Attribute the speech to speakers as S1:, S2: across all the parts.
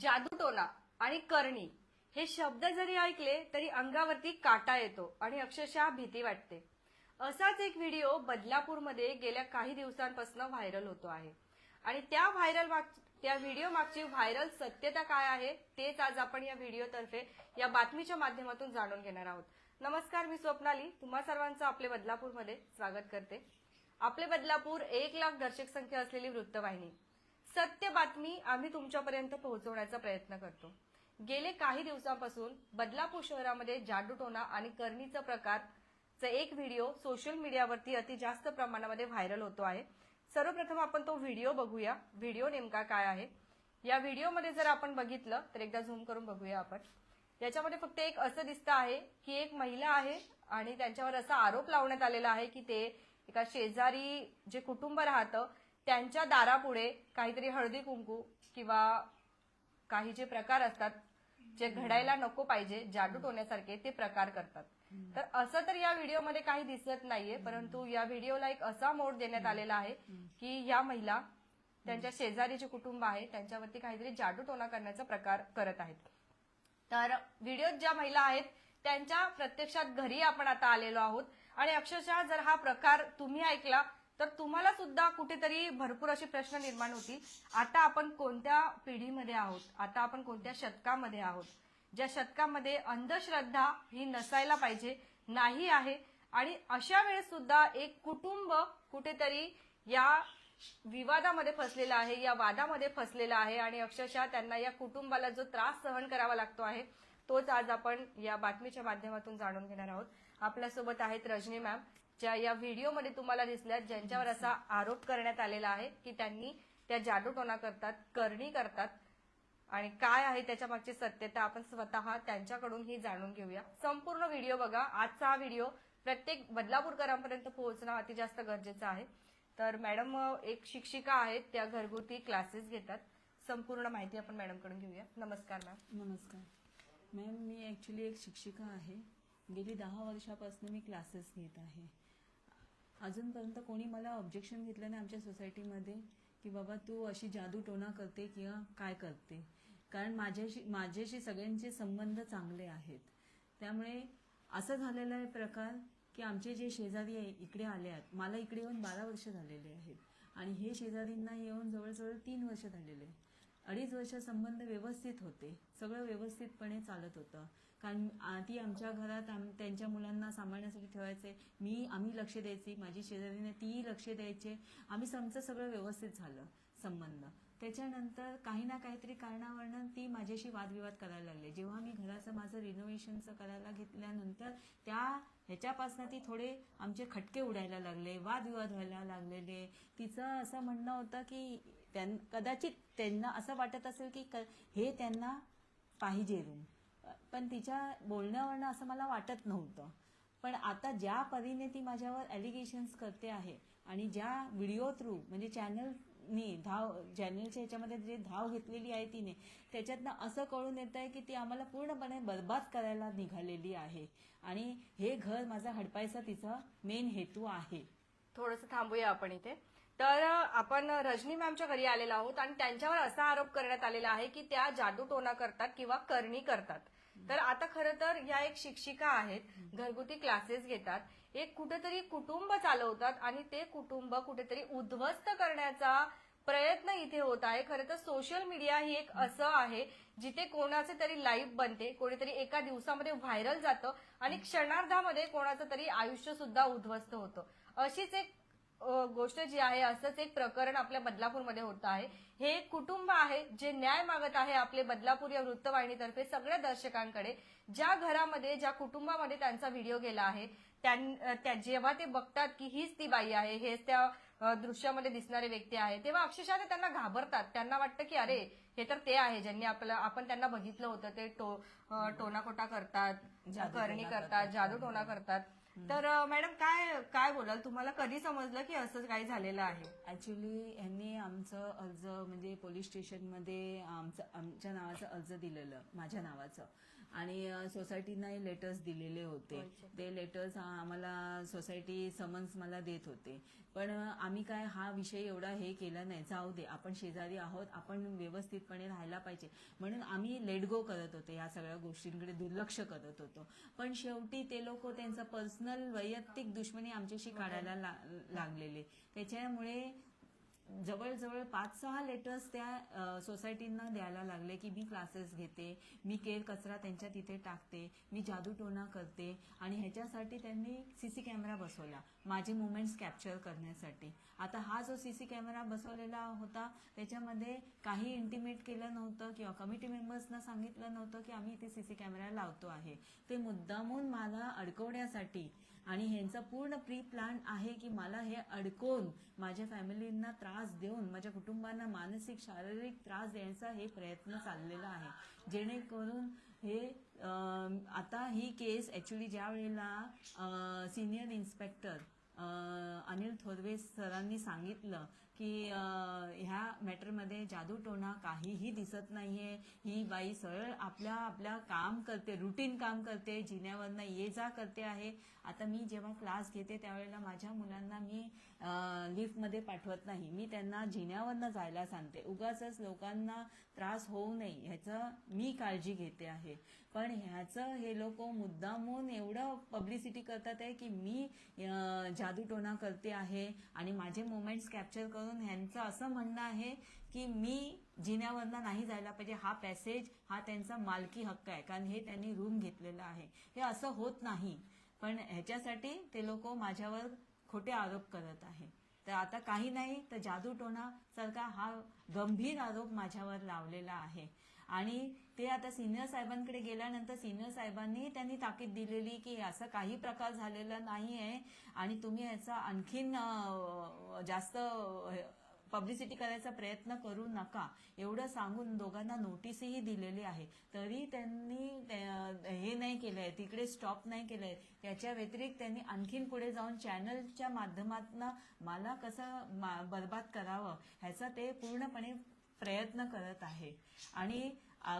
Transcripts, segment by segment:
S1: जादूटोना आणि करणी. हे शब्द जरी ऐकले तरी अंगावरती काटा येतो आणि अक्षरशः भीती वाटते. असाच एक व्हिडिओ बदलापूरमध्ये गेल्या काही दिवसांपासून व्हायरल होतो आहे. आणि त्या व्हायरल माग त्या व्हिडिओ मागची व्हायरल सत्यता काय आहे तेच आज आपण या व्हिडिओतर्फे या बातमीच्या माध्यमातून जाणून घेणार आहोत. नमस्कार मी स्वप्नाली. तुम्हा सर्वांचं आपले बदलापूरमध्ये स्वागत करते. आपले बदलापूर एक लाख दर्शक संख्या असलेली वृत्तवाहिनी. सत्य बातमी आम्ही तुमच्यापर्यंत पोहोचवण्याचा प्रयत्न करतो. गेले काही दिवसांपासून बदलापूर शहरामध्ये जाडूटोना आणि करणीचा प्रकारचा एक व्हिडिओ सोशल मीडियावरती अति जास्त प्रमाणामध्ये व्हायरल होतो आहे. सर्वप्रथम आपण तो व्हिडिओ बघूया. व्हिडिओ नेमका काय आहे? या व्हिडिओमध्ये जर आपण बघितलं तर एकदा झूम करून बघूया आपण. याच्यामध्ये फक्त एक असं दिसतं आहे की एक महिला आहे आणि त्यांच्यावर असा आरोप लावण्यात आलेला आहे की ते एका शेजारी जे कुटुंब राहतं त्यांच्या दारापुढे काहीतरी हळदी कुंकू किंवा काही जे प्रकार असतात जे घडायला नको पाहिजे जादू टोण्यासारखे ते प्रकार करतात. तर असं तर या व्हिडिओमध्ये काही दिसत नाहीये परंतु या व्हिडिओला एक असा मोड देण्यात आलेला आहे की या महिला त्यांच्या शेजारी जे कुटुंब आहे त्यांच्यावरती काहीतरी जादू टोना करण्याचा प्रकार करत आहेत. तर व्हिडिओत ज्या महिला आहेत त्यांच्या प्रत्यक्षात घरी आपण आता आलेलो आहोत. आणि अक्षरशः जर हा प्रकार तुम्ही ऐकला तर तुम्हाला सुद्धा कुठेतरी भरपूर असे प्रश्न निर्माण होतील. आता आपण कोणत्या पिढीमध्ये आहोत? आता आपण कोणत्या शतकामध्ये आहोत? ज्या शतकामध्ये अंधश्रद्धा ही नसायला पाहिजे नाही आहे आणि अशा वेळेस सुद्धा एक कुटुंब कुठेतरी या विवादामध्ये फसलेला आहे या वादामध्ये फसलेला आहे आणि अक्षरशः त्यांना या कुटुंबाला जो त्रास सहन करावा लागतो आहे तोच आज आपण या बातमीच्या माध्यमातून जाणून घेणार आहोत. आपल्यासोबत आहेत रजनी मॅम. ज्या या व्हिडिओमध्ये तुम्हाला दिसल्यात ज्यांच्यावर असा आरोप करण्यात आलेला आहे की त्यांनी त्या जादूटोना करतात करणी करतात आणि काय आहे त्याच्या मागची सत्यता आपण स्वतः त्यांच्याकडून ही जाणून घेऊया. संपूर्ण व्हिडिओ बघा. आजचा हा व्हिडिओ प्रत्येक बदलापूरकरांपर्यंत पोहोचणं अति जास्त गरजेचं आहे. तर मॅडम एक शिक्षिका आहेत त्या घरगुती क्लासेस घेतात. संपूर्ण माहिती आपण मॅडमकडून घेऊया. नमस्कार मॅम
S2: नमस्कार. मॅम मी ॲक्च्युली एक शिक्षिका आहे. गेली दहा वर्षापासून मी क्लासेस घेत आहे. अजूनपर्यंत कोणी मला ऑब्जेक्शन घेतलं नाही आमच्या सोसायटीमध्ये की बाबा तू अशी जादू टोना करते किंवा काय करते. कारण माझ्याशी माझ्याशी सगळ्यांचे संबंध चांगले आहेत. त्यामुळे असं झालेलं आहे प्रकार की आमचे जे शेजारी आहे इकडे आले आहेत. मला इकडे येऊन बारा वर्ष झालेले आहेत. आणि हे शेजारींना येऊन जवळजवळ तीन वर्ष झालेले आहे. अडीच वर्ष संबंध व्यवस्थित होते. सगळं व्यवस्थितपणे चालत होतं. कारण ती आमच्या घरात आम त्यांच्या मुलांना सांभाळण्यासाठी ठेवायचे. मी आम्ही लक्ष द्यायची. माझी शेजारीने तीही लक्ष द्यायचे. आम्ही आमचं सगळं व्यवस्थित झालं संबंध. त्याच्यानंतर काही ना काहीतरी कारणावरनं ती माझ्याशी वादविवाद करायला लागले. जेव्हा मी घराचं माझं रिनोव्हेशनचं करायला घेतल्यानंतर त्या ह्याच्यापासनं ती थोडे आमचे खटके उडायला लागले वादविवाद व्हायला लागलेले. तिचं असं म्हणणं होतं की त्यां कदाचित त्यांना असं वाटत असेल की क- हे त्यांना पाहिजे रूम पण तिच्या बोलण्यावरनं असं मला वाटत नव्हतं. पण आता ज्या परीने ती माझ्यावर ॲलिगेशन्स करते आहे आणि ज्या व्हिडिओ थ्रू म्हणजे चॅनल नी धाव चॅनलच्या ह्याच्यामध्ये जे धाव घेतलेली आहे तिने त्याच्यातनं असं कळून येत आहे की ती आम्हाला पूर्णपणे बर्बाद करायला निघालेली आहे. आणि हे घर माझा हडपायचा तिचा मेन हेतू आहे.
S1: थोडंसं थांबूया आपण इथे. तर आपण रजनी मॅमच्या घरी आलेलो आहोत आणि त्यांच्यावर असा आरोप करण्यात आलेला आहे की त्या जादूटोना करतात किंवा करणी करतात. तर आता खरं तर या एक शिक्षिका आहेत घरगुती क्लासेस घेतात. एक कुठेतरी कुटुंब चालवतात आणि ते कुटुंब कुठेतरी उद्ध्वस्त करण्याचा प्रयत्न इथे होत आहे. खरं तर सोशल मीडिया ही एक असं आहे जिथे कोणाचे तरी लाईव्ह बनते कोणीतरी एका दिवसामध्ये व्हायरल जातं आणि क्षणार्धामध्ये कोणाचं तरी आयुष्य सुद्धा उद्ध्वस्त होतं. अशीच एक गोष्ट जी आहे असंच एक प्रकरण आपल्या बदलापूरमध्ये होत आहे. हे एक कुटुंब आहे जे न्याय मागत आहे आपले बदलापूर या वृत्तवाहिनीतर्फे सगळ्या दर्शकांकडे ज्या घरामध्ये ज्या कुटुंबामध्ये त्यांचा व्हिडिओ गेला आहे. त्यां- जेव्हा ते बघतात की हीच ती बाई आहे हेच त्या दृश्यामध्ये दिसणारे व्यक्ती आहे तेव्हा अक्षरशः ते त्यांना घाबरतात. त्यांना वाटतं की अरे हे तर ते आहे ज्यांनी आपलं आपण त्यांना बघितलं होतं. ते टो टोनाकोटा करतात करणी करतात जादू टोना करतात. तर मॅडम काय काय बोलाल? तुम्हाला कधी समजलं की असं काही झालेलं आहे?
S2: ऍक्च्युली यांनी आमचं अर्ज म्हणजे पोलीस स्टेशनमध्ये आमचं आमच्या नावाचं अर्ज दिलेलं माझ्या नावाचं. आणि अ, सोसायटीनाही लेटर्स दिलेले होते. ते लेटर्स आम्हाला सोसायटी समन्स मला देत होते. पण आम्ही काय हा विषय एवढा हे केला नाही. जाऊ दे आपण शेजारी आहोत आपण व्यवस्थितपणे राहायला पाहिजे. म्हणून आम्ही लेट गो करत होतो या सगळ्या गोष्टींकडे दुर्लक्ष करत होतो. पण शेवटी ते लोक त्यांचं पर्सनल वैयक्तिक दुश्मनी आमच्याशी काढायला लागलेले. त्याच्यामुळे जवळजवळ पाच सहा लेटर्स त्या सोसायटींना द्यायला लागले की मी क्लासेस घेते मी केर कचरा त्यांच्या तिथे टाकते मी जादूटोणा करते आणि ह्याच्यासाठी त्यांनी सीसी कॅमेरा बसवला माझे मुवमेंट्स कॅप्चर करण्यासाठी. आता हा जो सीसी कॅमेरा बसवलेला होता त्याच्यामध्ये काही इंटिमेट केलं नव्हतं किंवा कमिटी मेंबर्सना सांगितलं नव्हतं की आम्ही इथे सीसी कॅमेरा लावतो आहे. ते मुद्दामून मला अडकवण्यासाठी आणि ह्यांचा पूर्ण प्री प्लॅन आहे की मला हे अडकवून माझ्या फॅमिलींना त्रास देऊन माझ्या कुटुंबांना मानसिक शारीरिक त्रास देण्याचा हे प्रयत्न चाललेला आहे. जेणेकरून हे आता ही केस ऍक्च्युली ज्या वेळेला सिनियर इन्स्पेक्टर अनिल थोरवे सरांनी सांगितलं की ह्या मॅटरमध्ये जादूटोणा काहीही दिसत नाहीये. ही बाई सरळ आपल्या आपल्या काम करते रुटीन काम करते जिन्यावरनं ये जा करते आहे. आता मी जेव्हा क्लास घेते त्यावेळेला माझ्या मुलांना मी लिफ्टमध्ये पाठवत नाही. मी त्यांना जिन्यावरनं जायला सांगते. उगाच लोकांना त्रास होऊ नये ह्याचं मी काळजी घेते आहे. पण ह्याचं हे लोक मुद्दामून एवढं पब्लिसिटी करतात आहे की मी जादूटोणा करते आहे आणि माझे मोमेंट्स कॅप्चर करून ह्यांचं असं म्हणणं आहे की मी जिन्यावरनं नाही जायला पाहिजे. हा पॅसेज हा त्यांचा मालकी हक्क आहे. कारण हे त्यांनी रूम घेतलेला आहे. हे असं होत नाही. पण ह्याच्यासाठी ते लोक माझ्यावर खोटे आरोप करत आहे. तर आता काही नाही तर जादूटोणा सरकार हा गंभीर आरोप माझ्यावर लावलेला आहे. आणि ते आता सिनियर साहेबांकडे गेल्यानंतर सिनियर साहेबांनी त्यांनी ताकीद दिलेली की असं काही प्रकार झालेला नाही आहे आणि तुम्ही याचा आणखीन जास्त पब्लिसिटी करायचा प्रयत्न करू नका. एवढं सांगून दोघांना नोटीसही दिलेली आहे. तरी त्यांनी हे नाही केलंय तिकडे स्टॉप नाही केलंय. त्याच्या व्यतिरिक्त त्यांनी आणखीन पुढे जाऊन चॅनलच्या माध्यमातून मला कसं मा- बर्बाद करावं ह्याचा ते पूर्णपणे प्रयत्न करत आहे. आणि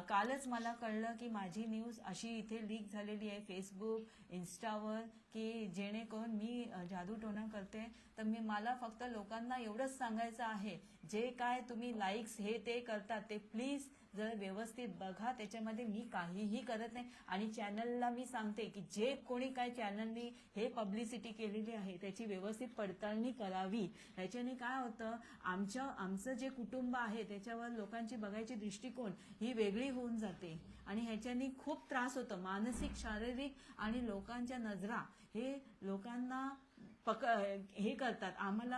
S2: कालच मला कळलं की माझी न्यूज अशी इथे लीक झालेली आहे फेसबुक इन्स्टावर की जेणेकरून मी जादू जादूटोणा करते. तर मी मला फक्त लोकांना एवढंच सांगायचं आहे जे काय तुम्ही लाईक्स हे ते करतात ते प्लीज जर व्यवस्थित बघा त्याच्यामध्ये मी काहीही करत नाही. आणि चॅनलला मी सांगते की जे कोणी काय चॅनलनी हे पब्लिसिटी केलेली आहे त्याची व्यवस्थित पडताळणी करावी. ह्याच्याने काय होतं आमच्या आमचं जे कुटुंब आहे त्याच्यावर लोकांची बघायची दृष्टिकोन ही वेगळी होऊन जाते. आणि ह्याच्याने खूप त्रास होतो. मानसिक शारीरिक आणि लोकांच्या नजरा हे लोकांना पक हे करतात. आम्हाला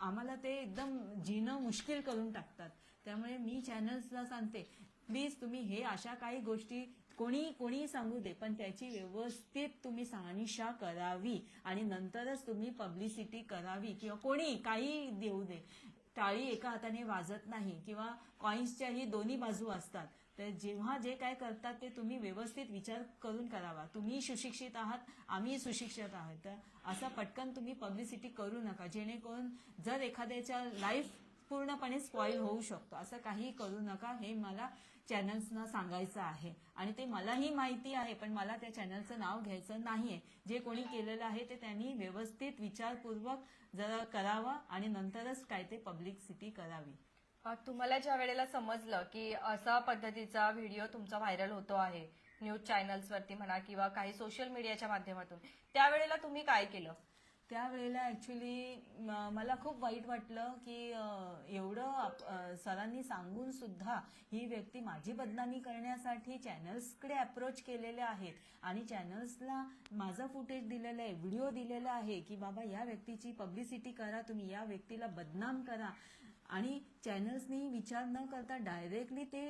S2: आम्हाला ते एकदम जिणं मुश्किल करून टाकतात. त्यामुळे मी चॅनल्सला सांगते प्लीज तुम्ही हे अशा काही गोष्टी कोणी कोणी सांगू दे पण त्याची व्यवस्थित तुम्ही सहानिशा करावी आणि नंतरच तुम्ही पब्लिसिटी करावी किंवा कोणी काही देऊ दे. टाळी एका हाताने वाजत नाही किंवा कॉईन्सच्याही दोन्ही बाजू असतात. तर जेव्हा जे काय करतात ते तुम्ही व्यवस्थित विचार करून करावा. तुम्ही सुशिक्षित आहात आम्ही सुशिक्षित आहात. तर असं पटकन तुम्ही पब्लिसिटी करू नका. जेणेकरून जर एखाद्याच्या लाईफ पूर्णपणे स्पॉईल होऊ शकतो. असं काही करू नका. हे मला चॅनल्सना सांगायचं आहे. आणि ते मलाही माहिती आहे पण मला त्या चॅनलचं नाव घ्यायचं नाहीये. जे कोणी केलेलं आहे ते त्यांनी व्यवस्थित विचारपूर्वक जरा करावं आणि नंतरच काय ते पब्लिसिटी करावी.
S1: तुम्हाला ज्या वेळेला समजलं की असा पद्धतीचा व्हिडिओ तुमचा व्हायरल होतो आहे न्यूज चॅनल्सवरती म्हणा किंवा काही सोशल मीडियाच्या माध्यमातून त्यावेळेला तुम्ही काय केलं?
S2: त्यावेळेला ऍक्च्युली मला खूप वाईट वाटलं की एवढं सरांनी सांगून सुद्धा ही व्यक्ती माझी बदनामी करण्यासाठी चॅनल्सकडे अप्रोच केलेले आहेत. आणि चॅनल्सला माझं फुटेज दिलेलं आहे व्हिडिओ दिलेला आहे की बाबा या व्यक्तीची पब्लिसिटी करा तुम्ही या व्यक्तीला बदनाम करा. आणि चॅनल्सनी विचार न करता डायरेक्टली ते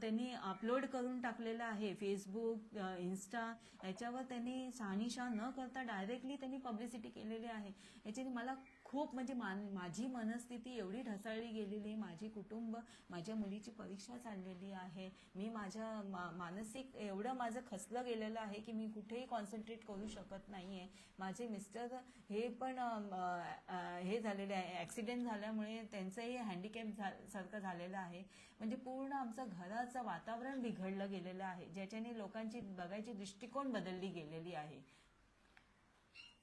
S2: त्यांनी अपलोड करून टाकलेलं आहे. फेसबुक इन्स्टा याच्यावर त्यांनी शहानिशा न करता डायरेक्टली त्यांनी पब्लिसिटी केलेली आहे. याच्याने मला खूप म्हणजे मान माझी मनस्थिती एवढी ढसाळली गेलेली आहे. माझी कुटुंब माझ्या मुलीची परीक्षा चाललेली आहे. मी माझ्या मा- मानसिक एवढं माझं खसलं गेलेलं आहे की मी कुठेही कॉन्सन्ट्रेट करू शकत नाहीये. माझे मिस्टर हे पण हे झालेले आहे. ऍक्सिडेंट झाल्यामुळे त्यांचंही हँडिकॅप सारखं झालेलं आहे. म्हणजे पूर्ण आमचं घराचं वातावरण बिघडलं गेलेलं आहे. ज्याच्याने लोकांची बघायची दृष्टिकोन बदलली गेलेली आहे.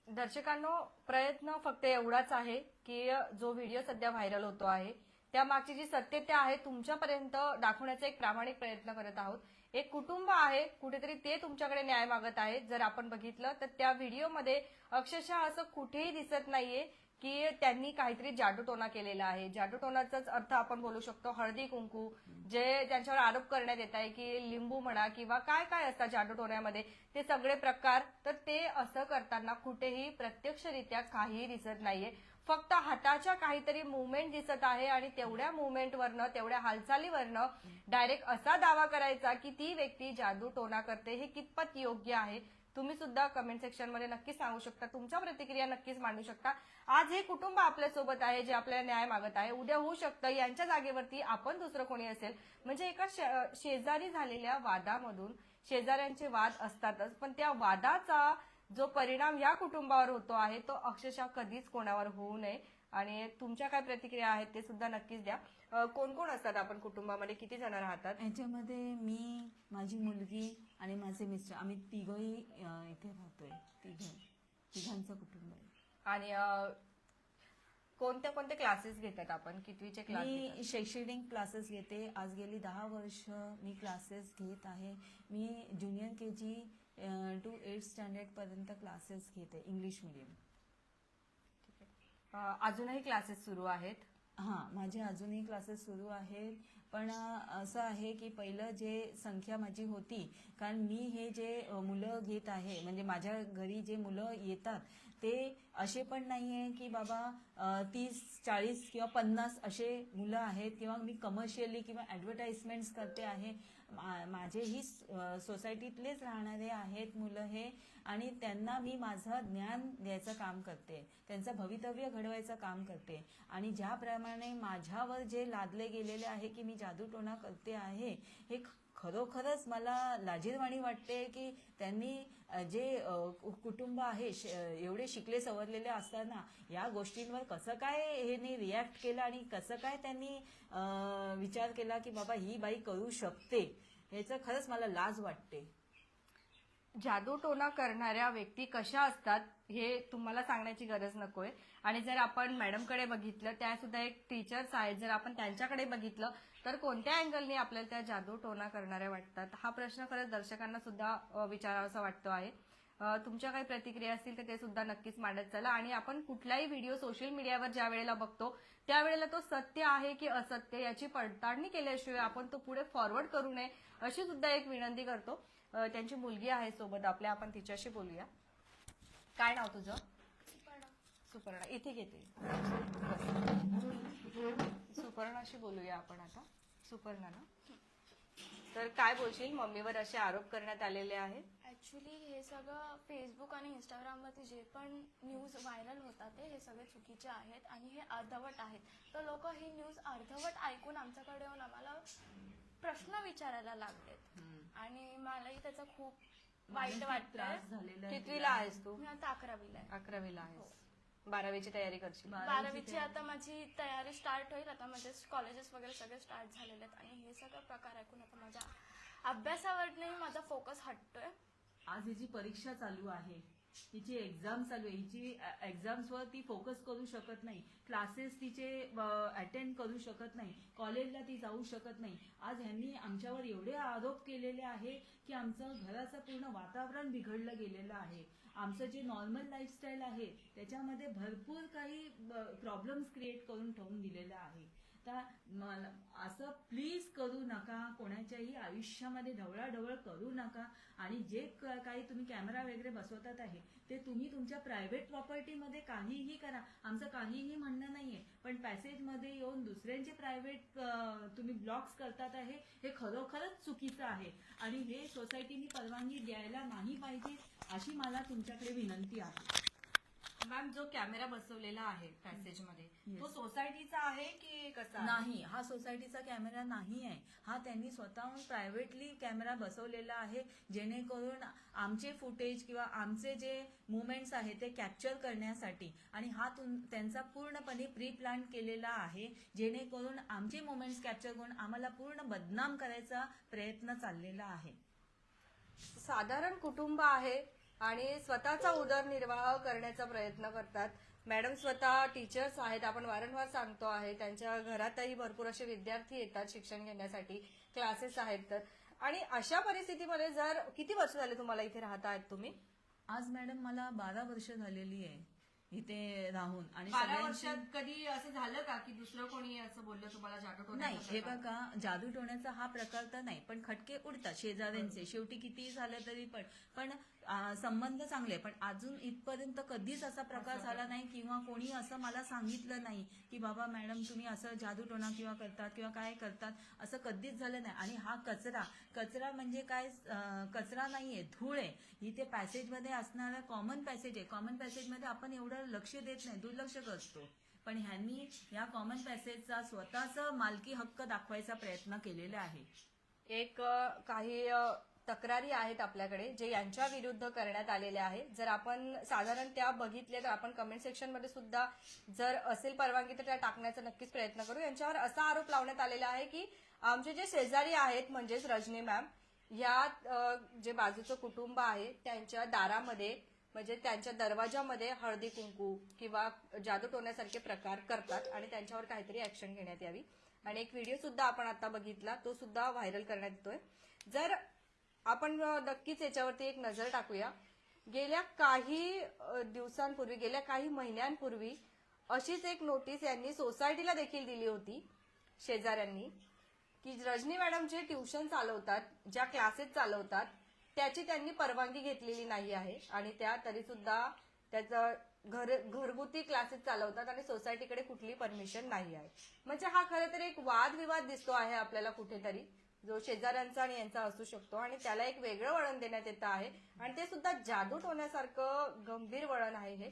S1: दर्शकांनो प्रयत्न फक्त एवढाच आहे की जो व्हिडिओ सध्या व्हायरल होतो आहे त्यामागची जी सत्यता आहे तुमच्यापर्यंत दाखवण्याचा एक प्रामाणिक प्रयत्न करत आहोत. एक कुटुंब आहे कुठेतरी ते तुमच्याकडे न्याय मागत आहे जर आपण बघितलं तर त्या व्हिडिओमध्ये अक्षरशः असं कुठेही दिसत नाहीये की त्यांनी काहीतरी जादूटोना केलेला आहे. जादूटोनाचाच अर्थ आपण बोलू शकतो हळदी कुंकू जे त्यांच्यावर आरोप करण्यात येत आहे की लिंबू म्हणा किंवा काय काय असतात जादूटोण्यामध्ये ते सगळे प्रकार तर ते असं करताना कुठेही प्रत्यक्षरित्या काहीही दिसत नाहीये. फक्त हाताच्या काहीतरी मुवमेंट दिसत आहे आणि तेवढ्या मुवमेंटवरनं तेवढ्या हालचालीवरनं डायरेक्ट असा दावा करायचा की ती व्यक्ती जादू टोना करते हे कितपत योग्य आहे तुम्ही सुद्धा कमेंट सेक्शनमध्ये नक्कीच सांगू शकता. तुमच्या प्रतिक्रिया नक्कीच मांडू शकता. आज हे कुटुंब आपल्यासोबत आहे जे आपल्याला न्याय मागत आहे. उद्या होऊ शकतं यांच्या जागेवरती आपण दुसरं कोणी असेल. म्हणजे एका शे- शेजारी झालेल्या वादामधून शेजाऱ्यांचे वाद असतातच पण त्या वादाचा जो परिणाम या कुटुंबावर होतो आहे तो अक्षरशः कधीच कोणावर होऊ नये. आणि तुमच्या काय प्रतिक्रिया आहेत ते सुद्धा नक्कीच द्या. कोण कोण असतात आपण कुटुंबामध्ये? किती जण राहतात?
S2: याच्यामध्ये मी माझी मुलगी आणि माझे मिस्टर आम्ही तिघही इथे राहतोय. तिघ. तिघांचं कुटुंब आहे.
S1: आणि अं, कोणत्या कोणते क्लासेस घेतात आपण? कितवीचे क्लास
S2: मी शैक्षणिक क्लासेस घेते. आज गेली दहा वर्ष मी क्लासेस घेत आहे. मी junior K G to eight standard पर्यंत क्लासेस घेते इंग्लिश मिडियम
S1: अजूनही क्लासेस सुरू आहेत?
S2: हां माझे अजूनही क्लासेस सुरू आहेत. पण असं आहे की पहिलं जे संख्या माझी होती कारण मी हे जे मुलं घेत आहे म्हणजे माझ्या घरी जे मुलं येतात ते असे पण नाही आहे की बाबा तीस चाळीस किंवा पन्नास असे मुलं आहेत किंवा मी कमर्शियली किंवा ॲडव्हर्टाइजमेंट्स करते आहे मा- माझेही सोसायटीतलेच राहणारे आहेत मुलं हे आणि त्यांना मी माझं ज्ञान द्यायचं काम करते. त्यांचं भवितव्य घडवायचं काम करते. आणि ज्याप्रमाणे माझ्यावर जे लादले गेलेले आहे की मी जादूटोणा करते आहे हे खरोखरच मला लाजीरवाणी वाटते की त्यांनी जे कु- कुटुंब आहे श- एवढे शिकले सवरलेले असताना या गोष्टींवर कसं काय हे रिॲक्ट केलं आणि कसं काय त्यांनी विचार केला की बाबा ही बाई करू शकते? ह्याचं खरंच मला लाज वाटते.
S1: जादूटोना करणाऱ्या व्यक्ती कशा असतात हे तुम्हाला सांगण्याची गरज नकोय. आणि जर आपण मॅडमकडे बघितलं त्या सुद्धा एक टीचर्स आहेत. जर आपण त्यांच्याकडे बघितलं तर कोणत्या अँगलने आपल्याला त्या जादू टोना करणाऱ्या वाटतात? हा प्रश्न खरंच दर्शकांना सुद्धा विचारावासा वाटतो आहे. तुमच्या काही प्रतिक्रिया असतील तर ते सुद्धा नक्कीच मांडत चला. आणि आपण कुठलाही व्हिडिओ सोशल मीडियावर ज्या वेळेला बघतो त्यावेळेला तो सत्य आहे की असत्य याची पडताळणी केल्याशिवाय आपण तो पुढे फॉरवर्ड करू नये अशी सुद्धा एक विनंती करतो. त्यांची मुलगी आहे सोबत आपल्या आपण तिच्याशी बोलूया. काय नाव तुझं? सुपर्णा इथे घेते. सुपर्णाशी बोलूया आपण आता. सुपर्णा ना? तर काय बोलशील? मम्मीवर असे आरोप करण्यात आलेले आहेत.
S3: ॲक्च्युली हे सगळं फेसबुक आणि इंस्टाग्रामवरती जे पण न्यूज व्हायरल होतात ते हे सगळे चुकीचे आहेत आणि हे अर्धवट आहेत. तर लोक ही न्यूज अर्धवट ऐकून आमच्याकडे येऊन आम्हाला प्रश्न विचारायला लागलेत. आणि मलाही त्याचं खूप वाईट
S2: आहे.
S1: कितवीला आहेस तू
S3: मी आता अकरावीला आहे.
S1: अकरावीला आहेस. बारावीची तयारी करशील.
S3: बारावीची आता माझी तयारी स्टार्ट होईल. आता माझे कॉलेजेस वगैरे सगळे स्टार्ट झालेले आहेत. आणि हे सगळं प्रकार ऐकून आता माझ्या अभ्यासावर माझा फोकस हटतोय.
S2: आज हिची परीक्षा चालू आहे हिची एक्झाम चालू आहे हिची एक्झाम्सवर ती फोकस करू शकत नाही क्लासेस तिचे अटेंड करू शकत नाही कॉलेजला ती जाऊ शकत नाही. आज ह्यांनी आमच्यावर एवढे आरोप केलेले आहे की आमचं घराचं पूर्ण वातावरण बिघडलं गेलेलं आहे. आमचं जे नॉर्मल लाईफस्टाईल आहे त्याच्यामध्ये भरपूर काही प्रॉब्लेम्स क्रिएट करून ठेवून दिलेलं आहे. तर मला असं प्लीज करू नका कोणाच्याही आयुष्यामध्ये ढवळाढवळ करू नका. आणि जे काही तुम्ही कॅमेरा वगैरे बसवतात आहे ते तुम्ही तुमच्या प्रायव्हेट प्रॉपर्टीमध्ये काहीही करा. आमचं काहीही म्हणणं नाहीये. पण पॅसेजमध्ये येऊन दुसऱ्यांचे प्रायव्हेट तुम्ही ब्लॉक्स करतात आहे हे खरोखरच चुकीचं आहे. आणि हे सोसायटीनी परवानगी द्यायला नाही पाहिजे अशी मला तुमच्याकडे विनंती आहे.
S1: मॅम जो कॅमेरा बसवलेला आहे पॅसेजमध्ये तो सोसायटीचा आहे की कसा
S2: नाही हा सोसायटीचा कॅमेरा नाही आहे. हा त्यांनी स्वतःहून प्रायव्हेटली कॅमेरा बसवलेला आहे जेणेकरून आमचे फुटेज किंवा आमचे जे मुवमेंट्स आहेत ते कॅप्चर करण्यासाठी आणि हा तुम- त्यांचा पूर्णपणे प्री प्लॅन केलेला आहे जेणेकरून आमचे मुवमेंट्स कॅप्चर करून आम्हाला पूर्ण बदनाम करायचा प्रयत्न चाललेला आहे.
S1: साधारण कुटुंब आहे आणि स्वतःचा उदरनिर्वाह करण्याचा प्रयत्न करतात. मॅडम स्वतः टीचर्स आहेत. आपण वारंवार सांगतो आहे त्यांच्या घरातही भरपूर असे विद्यार्थी येतात शिक्षण घेण्यासाठी क्लासेस आहेत तर. आणि अशा परिस्थितीमध्ये जर किती वर्ष झाले तुम्हाला इथे राहत आहेत तुम्ही?
S2: आज मॅडम मला बारा वर्ष झालेली आहे. इथे राहून. आणि
S1: बारा
S2: सगळ्यांची-
S1: वर्षात कधी असं झालं का की दुसरं कोणी असं बोललं तुम्हाला जादू
S2: नाही हे बघा जादू टोण्याचा हा प्रकार तर नाही पण खटके उडतात शेजाऱ्यांचे. शेवटी किती झालं तरी पण. पण आ, संबंध चांगले पण अजून इथपर्यंत कधीच असा प्रकार झाला नाही किंवा कोणी असं मला सांगितलं नाही की बाबा मॅडम तुम्ही असं जादू टोणा किंवा करतात किंवा काय करतात असं कधीच झालं नाही. आणि हा कचरा कचरा म्हणजे काय अं, कचरा नाहीये धूळ आहे. इथे पॅसेजमध्ये असणारा कॉमन पॅसेज आहे. कॉमन पॅसेजमध्ये आपण एवढं लक्ष देत नाही दुर्लक्ष करतो. पण ह्यांनी या कॉमन पॅसेजचा स्वतःचा मालकी हक्क दाखवायचा प्रयत्न केलेला आहे.
S1: एक काही तक्रारी आहेत आपल्याकडे जे यांच्या विरुद्ध करण्यात आलेल्या आहेत. जर आपण साधारण त्या बघितल्या तर आपण कमेंट सेक्शनमध्ये सुद्धा जर असेल परवानगी तर त्या टाकण्याचा नक्कीच प्रयत्न करू. यांच्यावर असा आरोप लावण्यात आलेला आहे की आमचे जे शेजारी आहेत म्हणजेच रजनी मॅम या जे बाजूचं कुटुंब आहे त्यांच्या दारामध्ये म्हणजे त्यांच्या दरवाजामध्ये हळदी कुंकू किंवा जादू टोण्यासारखे प्रकार करतात आणि त्यांच्यावर काहीतरी ऍक्शन घेण्यात यावी. आणि एक व्हिडिओ सुद्धा आपण आता बघितला तो सुद्धा व्हायरल करण्यात येतोय. जर आपण नक्कीच याच्यावरती एक नजर टाकूया. गेल्या काही दिवसांपूर्वी गेल्या काही महिन्यांपूर्वी अशीच एक नोटीस यांनी सोसायटीला देखील दिली होती शेजाऱ्यांनी की रजनी मॅडम जे ट्युशन चालवतात ज्या क्लासेस चालवतात त्याची त्यांनी परवानगी घेतलेली नाही आहे. आणि त्या तरी सुद्धा त्याचं घर घरगुती क्लासेस चालवतात आणि सोसायटीकडे कुठली परमिशन नाही आहे. म्हणजे हा खरं तर एक वादविवाद दिसतो आहे आपल्याला कुठेतरी. जो शेजाऱ्यांचा आणि यांचा असू शकतो आणि त्याला एक वेगळं वळण देण्यात येतं आहे. आणि ते सुद्धा जादू टोण्यासारखं गंभीर वळण आहे हे.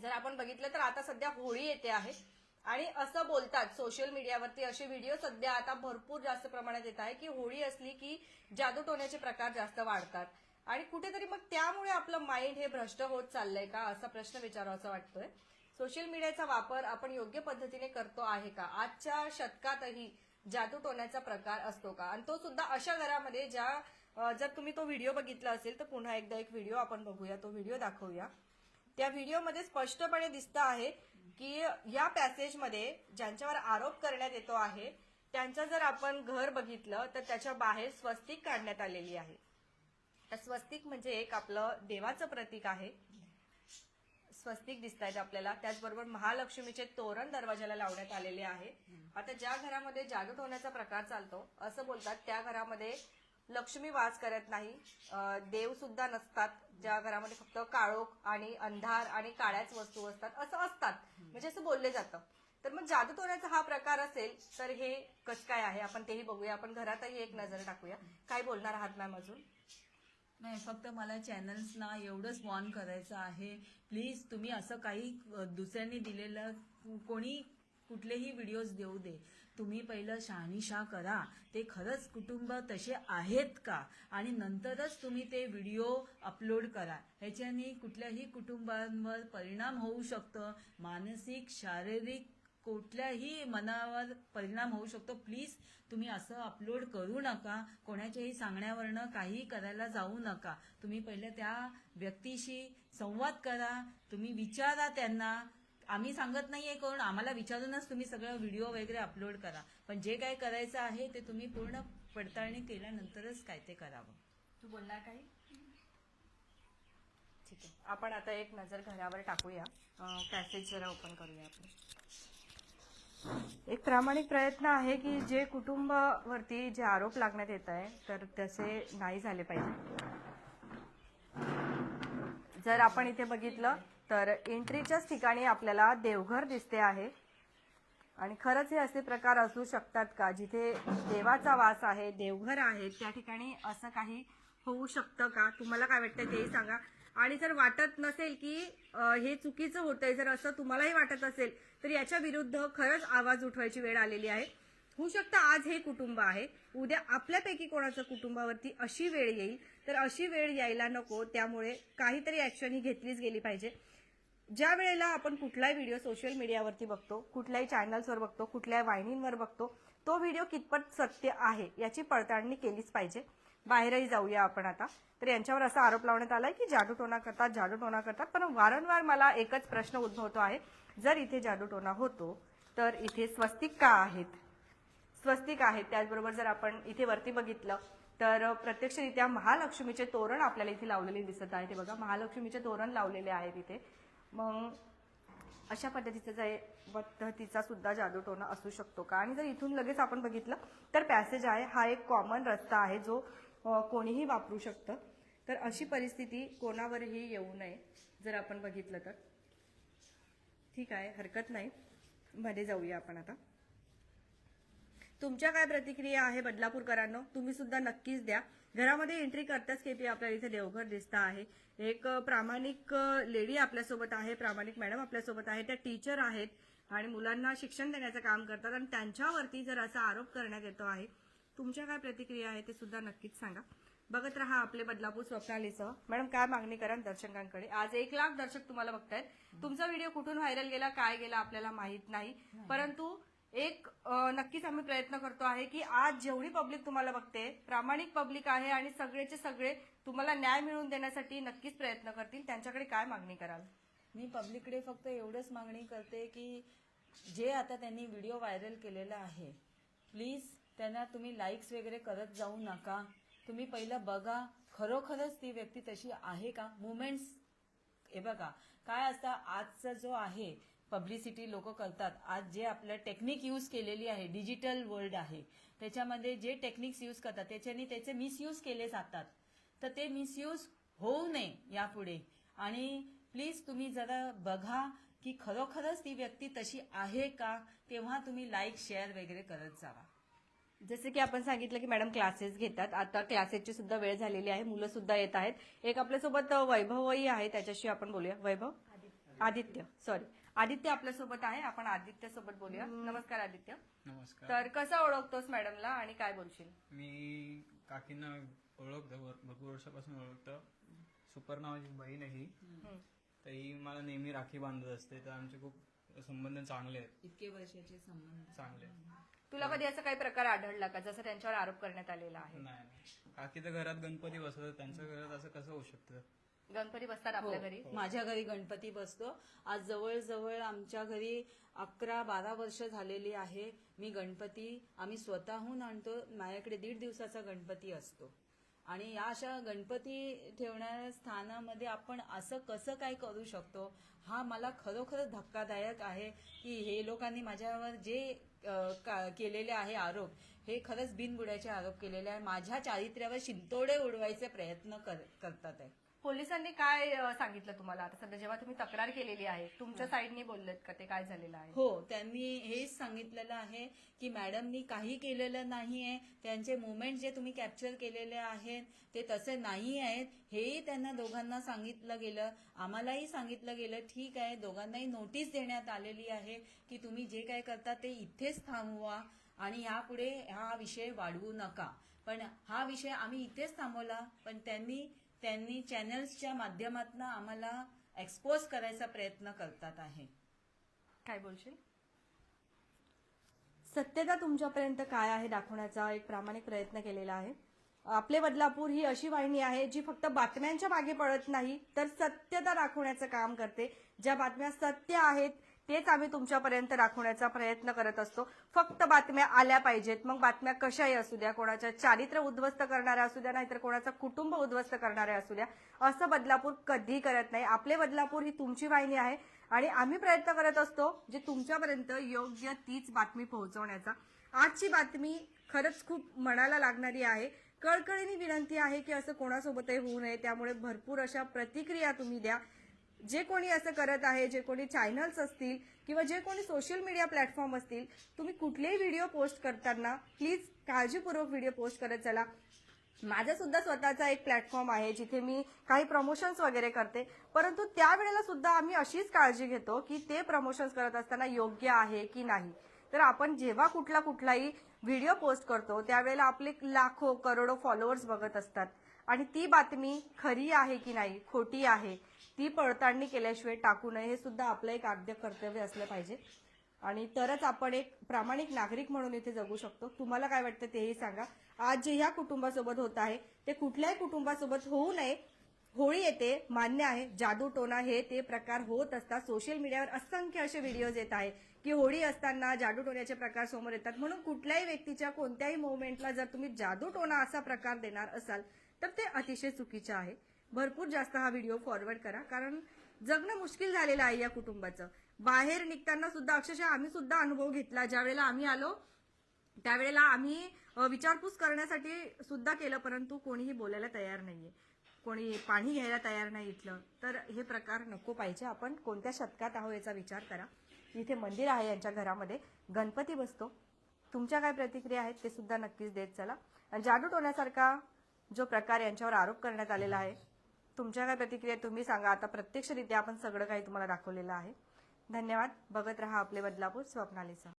S1: जर आपण बघितलं तर आता सध्या होळी येते आहे. आणि असं बोलतात सोशल मीडियावरती असे व्हिडिओ सध्या आता भरपूर जास्त प्रमाणात येत आहे की होळी असली की जादू टोण्याचे प्रकार जास्त वाढतात. आणि कुठेतरी मग त्यामुळे आपलं माइंड हे भ्रष्ट होत चाललंय का असा प्रश्न विचारावासा वाटतोय. सोशल मीडियाचा वापर आपण योग्य पद्धतीने करतो आहे का? आजच्या शतकातही जादू टोण्याचा प्रकार असतो का? आणि तो सुद्धा अशा घरामध्ये ज्या जर तुम्ही तो व्हिडिओ बघितला असेल तर पुन्हा एकदा एक व्हिडिओ आपण बघूया तो व्हिडिओ दाखवूया. त्या व्हिडिओमध्ये स्पष्टपणे दिसतं आहे की या पॅसेजमध्ये ज्यांच्यावर आरोप करण्यात येतो आहे त्यांचं जर आपण घर बघितलं तर त्याच्या बाहेर स्वस्तिक काढण्यात आलेली आहे. तर स्वस्तिक म्हणजे एक आपलं देवाचं प्रतीक आहे. स्वस्तिक दिसत आहेत आपल्याला. त्याचबरोबर महालक्ष्मीचे तोरण दरवाजाला लावण्यात आलेले आहे. आता ज्या घरामध्ये जादू होण्याचा प्रकार चालतो असं बोलतात त्या घरामध्ये लक्ष्मी वास करत नाही. देव सुद्धा नसतात. ज्या घरामध्ये फक्त काळोख आणि अंधार आणि काळ्याच वस्तू असतात असं असतात. म्हणजे असं बोलले जातं. तर मग जादू टोण्याचा हा प्रकार असेल तर हे कसं काय आहे? आपण तेही बघूया. आपण घरातही एक नजर टाकूया. काय बोलणार आहात मॅम अजून?
S2: नाही फक्त मला चॅनल्सना एवढंच वॉर्न करायचं आहे. प्लीज तुम्ही असं काही दुसऱ्यांनी दिलेलं कोणी कुठलेही व्हिडिओज देऊ दे. तुम्ही पहिलं शहानिशा करा. ते खरंच कुटुंब तसे आहेत का? आणि नंतरच तुम्ही ते व्हिडिओ अपलोड करा. ह्याच्याने कुठल्याही कुटुंबांवर परिणाम होऊ शकतं. मानसिक शारीरिक कुठल्याही मनावर परिणाम होऊ शकतो. प्लीज तुम्ही असं अपलोड करू नका. कोणाच्याही सांगण्यावरनं काही करायला जाऊ नका. तुम्ही पहिले त्या व्यक्तीशी संवाद करा. तुम्ही विचारा त्यांना. आम्ही सांगत नाहीये करून आम्हाला विचारूनच तुम्ही सगळं व्हिडिओ वगैरे अपलोड करा. पण जे काय करायचं आहे ते तुम्ही पूर्ण पडताळणी केल्यानंतरच काय ते करावं.
S1: तू बोलणार काही? ठीक आहे. आपण आता एक नजर घरावर टाकूया. पॅसेज जरा ओपन करूया आपण. एक प्रामाणिक प्रयत्न आहे की जे कुटुंबावरती जे आरोप लागण्यात येत आहे तर तसे नाही झाले पाहिजे. जर आपण इथे बघितलं तर एंट्रीच्याच ठिकाणी आपल्याला देवघर दिसते आहे. आणि खरंच हे असे प्रकार असू शकतात का? जिथे देवाचा वास आहे देवघर आहे त्या ठिकाणी असं काही होऊ शकतं का? तुम्हाला काय वाटतं तेही सांगा. आणि जर वाटत नसेल की हे चुकीचं होतंय जर असं तुम्हालाही वाटत असेल तर याच्या विरुद्ध खरंच आवाज उठवायची वेळ आलेली आहे. होऊ शकतं आज हे कुटुंब आहे. उद्या आपल्यापैकी कोणाचं कुटुंबावरती अशी वेळ येईल? तर अशी वेळ यायला नको. त्यामुळे काहीतरी ऍक्शन ही घेतलीच गेली पाहिजे. ज्या वेळेला आपण कुठलाही व्हिडिओ सोशल मीडियावरती बघतो कुठल्याही चॅनल्सवर बघतो कुठल्याही वाहिनींवर बघतो तो व्हिडिओ कितपत सत्य आहे याची पडताळणी केलीच पाहिजे. बाहेरही जाऊया आपण आता. तर यांच्यावर असा आरोप लावण्यात आलाय की जादूटोना करतात जादूटोना करतात. पण वारंवार मला एकच प्रश्न उद्भवतो आहे. जर इथे जादूटोणा होतो तर इथे स्वस्तिक का आहेत? स्वस्तिक आहेत. त्याचबरोबर जर आपण इथे वरती बघितलं तर प्रत्यक्षरित्या महालक्ष्मीचे तोरण आपल्याला इथे लावलेले दिसत आहे. ते बघा महालक्ष्मीचे तोरण लावलेले आहेत इथे. मग अशा पद्धतीचं जे पद्धतीचा सुद्धा जादूटोना असू शकतो का? आणि जर इथून लगेच आपण बघितलं तर पॅसेज आहे हा एक कॉमन रस्ता आहे जो कोणीही वापरू शकतं. तर अशी परिस्थिती कोणावरही येऊ नये जर आपण बघितलं तर. ठीक आहे हरकत नाही. मध्ये जाऊया आपण आता. तुमच्या काय प्रतिक्रिया आहे बदलापूरकरांनो? तुम्ही सुद्धा नक्कीच द्या. घरामध्ये एंट्री करताच केपी आपल्याला इथे देवघर दिसत आहे. एक प्रामाणिक लेडी आपल्यासोबत आहे प्रामाणिक मॅडम आपल्यासोबत आहे. त्या टीचर आहेत आणि मुलांना शिक्षण देण्याचं काम करतात आणि त्यांच्यावरती जर असा आरोप करण्यात येतो आहे तुमच्या काय प्रतिक्रिया आहे ते सुद्धा नक्कीच सांगा. बघत राहा आपले बदलापूर स्वप्नालीसह मॅडम काय मागणी करा दर्शकांकडे? आज एक लाख दर्शक तुम्हाला बघतायत. तुमचा व्हिडिओ कुठून व्हायरल गेला काय गेला आपल्याला माहीत नाही. परंतु एक नक्कीच आम्ही प्रयत्न करतो आहे की आज जेवढी पब्लिक तुम्हाला बघते प्रामाणिक पब्लिक आहे आणि सगळेचे सगळे तुम्हाला न्याय मिळवून देण्यासाठी नक्कीच प्रयत्न करतील. त्यांच्याकडे काय मागणी कराल?
S2: मी पब्लिककडे फक्त एवढंच मागणी करते की जे आता त्यांनी व्हिडिओ व्हायरल केलेला आहे प्लीज त्यांना तुम्ही लाईक्स वगैरे करत जाऊ नका. तुम्ही पहिलं बघा खरोखरच ती व्यक्ती तशी आहे का? मुमेंट्स हे बघा काय असतं आजचा जो आहे पब्लिसिटी लोक करतात. आज जे आपलं टेक्निक यूज केलेली आहे डिजिटल वर्ल्ड आहे त्याच्यामध्ये जे टेक्निक्स यूज करतात त्याच्याने त्याचे मिसयूज केले जातात. तर ते मिसयूज होऊ नये यापुढे. आणि प्लीज तुम्ही जरा बघा की खरोखरच ती व्यक्ती तशी आहे का तेव्हा तुम्ही लाईक शेअर वगैरे करत जावा.
S1: जसे की आपण सांगितलं की मॅडम क्लासेस घेतात. आता क्लासेसची सुद्धा वेळ झालेली आहे मुलं सुद्धा येत आहेत. एक आपल्यासोबत वैभवही आहे त्याच्याशी आपण बोलूया. वैभव? आदित्य. सॉरी आदित्य आपल्यासोबत आहे. आपण आदित्य सोबत बोलूया नमस्कार आदित्य.
S4: नमस्कार.
S1: तर कसा ओळखतोस मॅडमला आणि काय बोलशील?
S4: मी काकींना ओळखतो भर- भरपूर वर्षापासून ओळखतो. सुपर नावाची बहीण आहे ही. तर ही मला नेहमी राखी बांधत असते. तर आमचे खूप संबंध चांगले आहेत.
S2: इतके वर्षाचे संबंध.
S4: चांगले
S1: तुला कधी असा काही प्रकार आढळला का जसं त्यांच्यावर आरोप करण्यात आलेला आहे?
S4: नाही नाही. काकी तर घरात गणपती बसवतात. त्यांच्या घरात असं कसं होऊ शकतं?
S1: गणपती बसतात आपल्या घरी?
S2: हो. माझ्या घरी गणपती बसतो. आज जवळजवळ आमच्या घरी अकरा बारा वर्ष झालेली आहे. मी गणपती आम्ही स्वतःहून आणतो. माझ्याकडे दीड दिवसाचा गणपती असतो. आणि या अशा गणपती ठेवणाऱ्या स्थानामध्ये आपण असं कसं काय करू शकतो हा मला खरोखरच धक्कादायक आहे की हे लोकांनी माझ्यावर जे केलेले आहे आरोप हे खरंच बिनबुड्याचे आरोप केलेले आहे. माझ्या चारित्र्यावर शिंतोडे उडवायचे प्रयत्न कर- करतात आहे.
S1: पोलिसांनी काय सांगितलं तुम्हाला? आता सध्या जेव्हा तुम्ही तक्रार केलेली आहे तुमच्या साईडनी बोललेत का ते काय झालेलं आहे?
S2: हो त्यांनी हेच सांगितलेलं आहे की मॅडमनी काही केलेलं नाहीये. त्यांचे मुवमेंट जे तुम्ही कॅप्चर केलेले आहेत ते तसे नाही आहेत. हेही त्यांना दोघांना सांगितलं गेलं. आम्हालाही सांगितलं गेलं ठीक आहे दोघांनाही नोटीस देण्यात आलेली आहे की तुम्ही जे काय करता ते इथेच थांबवा आणि यापुढे हा विषय वाढवू नका. पण हा विषय आम्ही इथेच थांबवला पण त्यांनी त्यांनी चॅनल्सच्या माध्यमातून आम्हाला एक्सपोज करायचा प्रयत्न करतात आहे.
S1: काय बोलशील? सत्यता तुमच्यापर्यंत काय आहे दाखवण्याचा एक प्रामाणिक प्रयत्न केलेला आहे. आपले बदलापूर ही अशी वाहिनी आहे जी फक्त बातम्यांच्या मागे पडत नाही तर सत्यता दाखवण्याचं काम करते. ज्या बातम्या सत्य आहेत तेच आम्ही तुमच्यापर्यंत दाखवण्याचा प्रयत्न करत असतो. फक्त बातम्या आल्या पाहिजेत. मग बातम्या कशाही असू द्या कोणाच्या चारित्र्य उद्ध्वस्त करणाऱ्या असू द्या नाहीतर कोणाचं कुटुंब उद्ध्वस्त करणाऱ्या असू द्या. असं बदलापूर कधी करत नाही. आपले बदलापूर ही तुमची वाहिनी आहे आणि आम्ही प्रयत्न करत असतो जे तुमच्यापर्यंत योग्य तीच बातमी पोहोचवण्याचा. आजची बातमी खरंच खूप मनाला लागणारी आहे. कळकळीने विनंती आहे की असं कोणासोबतही होऊ नये. त्यामुळे भरपूर अशा प्रतिक्रिया तुम्ही द्या. जे कोणी असं करत आहे जे कोणी चॅनल्स असतील किंवा जे कोणी सोशल मीडिया प्लॅटफॉर्म असतील तुम्ही कुठलेही व्हिडिओ पोस्ट करताना प्लीज काळजीपूर्वक व्हिडिओ पोस्ट करत चला. माझा सुद्धा स्वतःचा एक प्लॅटफॉर्म आहे जिथे मी काही प्रमोशन्स वगैरे करते. परंतु त्यावेळेला सुद्धा आम्ही अशीच काळजी घेतो की ते प्रमोशन्स करत असताना योग्य आहे की नाही. तर आपण जेव्हा कुठला कुठलाही व्हिडिओ पोस्ट करतो त्यावेळेला आपले लाखो करोडो फॉलोअर्स बघत असतात. आणि ती बातमी खरी आहे की नाही खोटी आहे. ती पडताळणी केल्याशिवाय टाकू नये हे सुद्धा आपलं एक आद्य कर्तव्य असलं पाहिजे. आणि तरच आपण एक प्रामाणिक नागरिक म्हणून इथे जगू शकतो. तुम्हाला काय वाटतं तेही सांगा. आज जे ह्या कुटुंबासोबत होत आहे ते कुठल्याही कुटुंबासोबत होऊ नये. होळी येते मान्य आहे. जादू टोना हे ते प्रकार होत असतात. सोशल मीडियावर असंख्य असे व्हिडिओज येत आहे की होळी असताना जादू टोण्याचे प्रकार समोर येतात. म्हणून कुठल्याही व्यक्तीच्या कोणत्याही मुवमेंटला जर तुम्ही जादू टोना असा प्रकार देणार असाल तर ते अतिशय चुकीचे आहे. भरपूर जास्त हा व्हिडिओ फॉरवर्ड करा. कारण जगणं मुश्किल झालेलं आहे या कुटुंबाचं. बाहेर निघताना सुद्धा अक्षरशः आम्ही सुद्धा अनुभव घेतला. ज्यावेळेला आम्ही आलो त्यावेळेला आम्ही विचारपूस करण्यासाठी सुद्धा केलं परंतु कोणीही बोलायला तयार नाहीये. कोणी पाणी घ्यायला तयार नाही इथलं. तर हे प्रकार नको पाहिजे. आपण कोणत्या शतकात आहो याचा विचार करा. इथे मंदिर आहे यांच्या घरामध्ये. गणपती बसतो. तुमच्या काय प्रतिक्रिया आहेत ते सुद्धा नक्कीच देत चला. आणि जादू टोण्यासारखा जो प्रकार यांच्यावर आरोप करण्यात आलेला आहे तुमच्या काय प्रतिक्रिया तुम्ही सांगा. आता प्रत्यक्षरित्या आपण सगळं काही तुम्हाला दाखवलेलं आहे. धन्यवाद. बघत रहा आपले बदलापूर. स्वप्नालीचा.